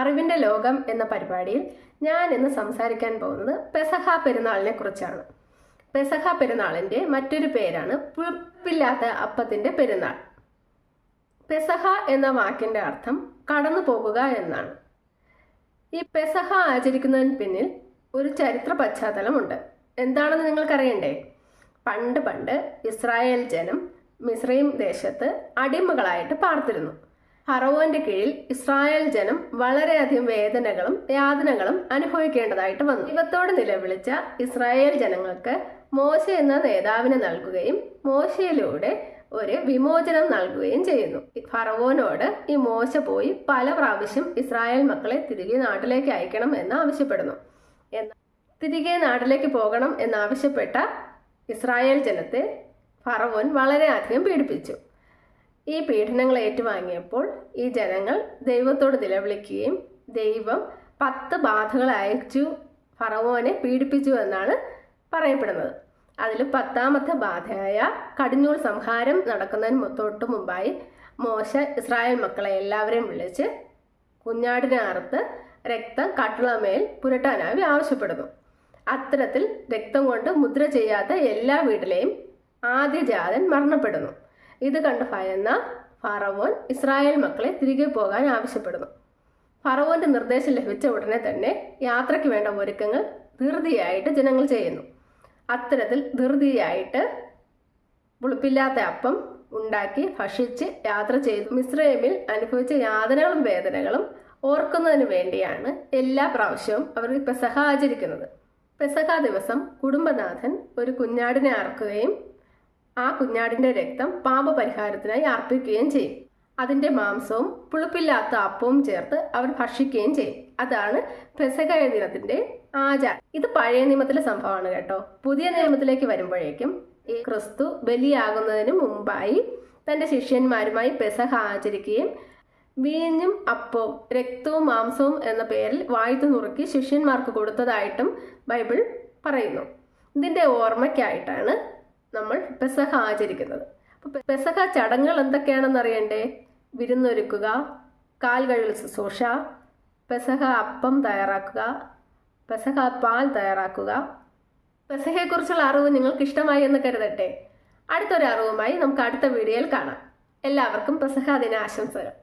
അറിവിന്റെ ലോകം എന്ന പരിപാടിയിൽ ഞാൻ ഇന്ന് സംസാരിക്കാൻ പോകുന്നത് പെസഹ പെരുന്നാളിനെ കുറിച്ചാണ്. പെസഹ പെരുന്നാളിന്റെ മറ്റൊരു പേരാണ് പുളിപ്പില്ലാത്ത അപ്പത്തിന്റെ പെരുന്നാൾ. പെസഹ എന്ന വാക്കിന്റെ അർത്ഥം കടന്നു പോകുക എന്നാണ്. ഈ പെസഹ ആചരിക്കുന്നതിന് പിന്നിൽ ഒരു ചരിത്ര പശ്ചാത്തലമുണ്ട്. എന്താണെന്ന് നിങ്ങൾക്കറിയണ്ടേ? പണ്ട് പണ്ട് ഇസ്രായേൽ ജനം മിസ്രൈം ദേശത്ത് അടിമകളായിട്ട് പാർത്തിരുന്നു. ഫറവോന്റെ കീഴിൽ ഇസ്രായേൽ ജനം വളരെയധികം വേദനകളും യാതനകളും അനുഭവിക്കേണ്ടതായിട്ട് വന്നു. ദൈവത്തോട് നിലവിളിച്ച ഇസ്രായേൽ ജനങ്ങൾക്ക് മോശ എന്ന നേതാവിനെ നൽകുകയും മോശയിലൂടെ ഒരു വിമോചനം നൽകുകയും ചെയ്യുന്നു. ഫറവോനോട് ഈ മോശ പോയി പല പ്രാവശ്യം ഇസ്രായേൽ മക്കളെ തിരികെ നാട്ടിലേക്ക് അയക്കണം എന്ന് ആവശ്യപ്പെടുന്നു. എന്നാൽ തിരികെ നാട്ടിലേക്ക് പോകണം എന്നാവശ്യപ്പെട്ട ഇസ്രായേൽ ജനത്തെ ഫറവോൻ വളരെയധികം പീഡിപ്പിച്ചു. ഈ പീഡനങ്ങൾ ഏറ്റുവാങ്ങിയപ്പോൾ ഈ ജനങ്ങൾ ദൈവത്തോട് നിലവിളിക്കുകയും ദൈവം പത്ത് ബാധകൾ അയച്ചു ഫറവോനെ പീഡിപ്പിച്ചു എന്നാണ് പറയപ്പെടുന്നത്. അതിൽ പത്താമത്തെ ബാധയായ കടിഞ്ഞൂൽ സംഹാരം നടക്കുന്നതിന് തൊട്ട് മുമ്പായി മോശ ഇസ്രായേൽ മക്കളെ എല്ലാവരെയും വിളിച്ച് കുഞ്ഞാടിനെ അറുത്ത് രക്തം കട്ടിളമേൽ പുരട്ടാനായി ആവശ്യപ്പെടുന്നു. അത്തരത്തിൽ രക്തം കൊണ്ട് മുദ്ര ചെയ്യാത്ത എല്ലാ വീട്ടിലെയും ആദ്യജാതൻ മരണപ്പെടുന്നു. ഇത് കണ്ട് ഭയന്ന ഫറവോൻ ഇസ്രായേൽ മക്കളെ തിരികെ പോകാൻ ആവശ്യപ്പെടുന്നു. ഫറവോന്റെ നിർദ്ദേശം ലഭിച്ച ഉടനെ തന്നെ യാത്രയ്ക്ക് വേണ്ട ഒരുക്കങ്ങൾ ധൃതിയായിട്ട് ജനങ്ങൾ ചെയ്യുന്നു. അത്തരത്തിൽ ധൃതിയായിട്ട് പുളിപ്പില്ലാത്ത അപ്പം ഉണ്ടാക്കി ഭക്ഷിച്ച് യാത്ര ചെയ്തു. മിസ്രൈമിൽ അനുഭവിച്ച യാതനകളും വേദനകളും ഓർക്കുന്നതിന് വേണ്ടിയാണ് എല്ലാ പ്രാവശ്യവും അവർ പെസഹ ആചരിക്കുന്നത്. പെസഹ ദിവസം കുടുംബനാഥൻ ഒരു കുഞ്ഞാടിനെ അറക്കുകയും ആ കുഞ്ഞാടിന്റെ രക്തം പാമ്പ് പരിഹാരത്തിനായി അർപ്പിക്കുകയും ചെയ്യും. അതിന്റെ മാംസവും പുളിപ്പില്ലാത്ത അപ്പവും ചേർത്ത് അവർ ഭക്ഷിക്കുകയും ചെയ്യും. അതാണ് പെസക ദിനത്തിന്റെ ആചാരം. ഇത് പഴയ നിയമത്തിലെ സംഭവമാണ് കേട്ടോ. പുതിയ നിയമത്തിലേക്ക് വരുമ്പോഴേക്കും ഈ ക്രിസ്തു ബലിയാകുന്നതിന് മുമ്പായി തന്റെ ശിഷ്യന്മാരുമായി പെസഹ ആചരിക്കുകയും വീഞ്ഞും അപ്പവും രക്തവും മാംസവും എന്ന പേരിൽ വാഴ്ത്തു നുറുക്കി ശിഷ്യന്മാർക്ക് കൊടുത്തതായിട്ടും ബൈബിൾ പറയുന്നു. ഇതിന്റെ ഓർമ്മയ്ക്കായിട്ടാണ് നമ്മൾ പെസഹ ആചരിക്കുന്നത്. അപ്പോൾ പെസഹ ചടങ്ങുകൾ എന്തൊക്കെയാണെന്ന് അറിയണ്ടേ? വിരുന്നൊരുക്കുക കാൽ കഴുകൽ ശുശ്രൂഷ പെസഹ അപ്പം തയ്യാറാക്കുക പെസഹ പാൽ തയ്യാറാക്കുക. പെസഹയെക്കുറിച്ചുള്ള അറിവ് നിങ്ങൾക്ക് ഇഷ്ടമായി എന്ന് കരുതട്ടെ. അടുത്തൊരു അറിവുമായി നമുക്ക് അടുത്ത വീഡിയോയിൽ കാണാം. എല്ലാവർക്കും പെസഹ ദിന ആശംസകൾ